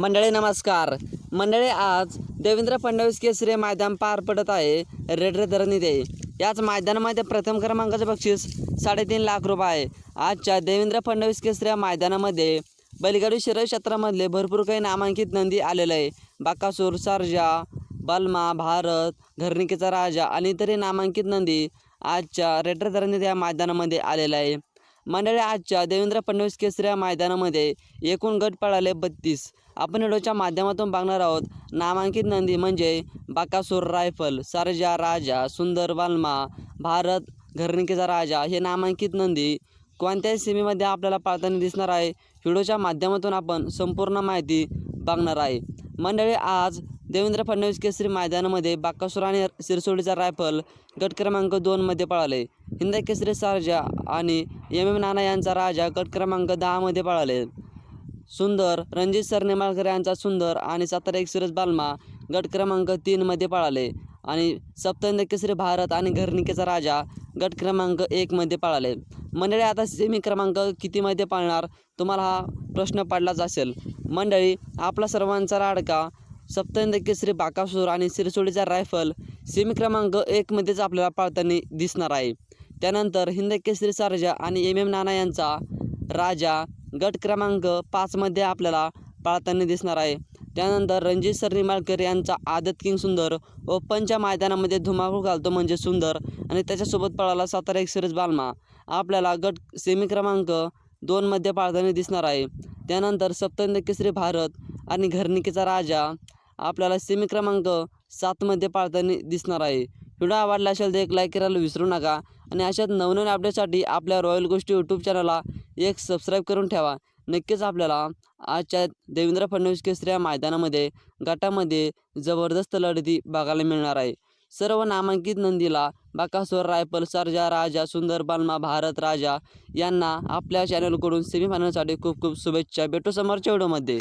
मंडळी नमस्कार. मंडळी आज देवेंद्र फडणवीस केसरी मैदान पार पडत आहे. रेडरे धरणीते. याच मैदानामध्ये प्रथम क्रमांकाचे बक्षीस साडेतीन लाख रुपये आहे. आजच्या देवेंद्र फडणवीस केसरी मैदानामध्ये बैलगाडी शिरळ क्षेत्रामधले भरपूर काही नामांकित नंदी आलेलं आहे. बाकासूर सारजा बलमा भारत घरणिकेचा राजा आणि इतरही नामांकित नंदी आजच्या रेडरे धरणीत या मैदानामध्ये आलेला आहे. मंडळी आजच्या देवेंद्र फडणवीस केसऱ्या या मैदानामध्ये. एकूण गट पळाले बत्तीस. आपण व्हिडिओच्या माध्यमातून बघणार आहोत नामांकित नंदी म्हणजे बाकासूर रायफल सरजा राजा सुंदर वाल्मा भारत घरणिकेचा राजा. हे नामांकित नंदी कोणत्याही सीमेमध्ये आपल्याला पाळताना दिसणार आहे. व्हिडिओच्या माध्यमातून आपण संपूर्ण माहिती बघणार आहे. मंडळी आज देवेंद्र फडणवीस केसरी मैदानामध्ये बाकासूर आणि सिरसोडीचा रायफल गट क्रमांक दोनमध्ये पळाले. हिंद केसरी सारजा आणि एम एम नाना यांचा राजा गट क्रमांक दहामध्ये पळाले. सुंदर रणजित सरने नेमाळकर यांचा सुंदर आणि सातारा एक सुरज बालमा गट क्रमांक तीनमध्ये पळाले. आणि सप्तहिंद केसरी भारत आणि घरणिकेचा राजा गट क्रमांक एकमध्ये पळाले. मंडळी आता सेमी क्रमांक कितीमध्ये पाळणार? तुम्हाला हा प्रश्न पडलाच असेल. मंडळी आपला सर्वांचा लाडका सप्तंद केसरी बाकासूर आणि सिरसोडीचा रायफल सेमी क्रमांक एकमध्येच आपल्याला पाळताना दिसणार आहे. त्यानंतर हिंद केसरी सारजा आणि एम एम नाना यांचा राजा गट क्रमांक पाचमध्ये आपल्याला पाळताना दिसणार आहे. त्यानंतर रणजित सर निंबाळकर यांचा आदत किंग सुंदर ओपनच्या मैदानामध्ये धुमाकूळ घालतो म्हणजे सुंदर आणि त्याच्यासोबत पळाला सातारा एक सिरीज बालमा. आपल्याला गट सेमी क्रमांक दोनमध्ये पाळताना दिसणार आहे. त्यानंतर सप्तंद केसरी भारत आणि घरणिकेचा राजा आपल्याला सेमी क्रमांक सातमध्ये पाळताना दिसणार आहे. व्हिडिओ आवडला असेल तर एक लाईक करायला विसरू नका आणि अशाच नवनवीन अपडेटसाठी आपल्या रॉयल गोष्टी यूट्यूब चॅनलला एक सबस्क्राईब करून ठेवा. नक्कीच आपल्याला आजच्या देवेंद्र फडणवीस केसऱ्या मैदानामध्ये गटामध्ये जबरदस्त लढती बघायला मिळणार आहे. सर्व नामांकित नंदीला बाकासोर रायफल सरजा राजा सुंदर बालमा भारत राजा यांना आपल्या चॅनलकडून सेमीफायनलसाठी खूप खूप शुभेच्छा. भेटू समोरच्या व्हिडिओमध्ये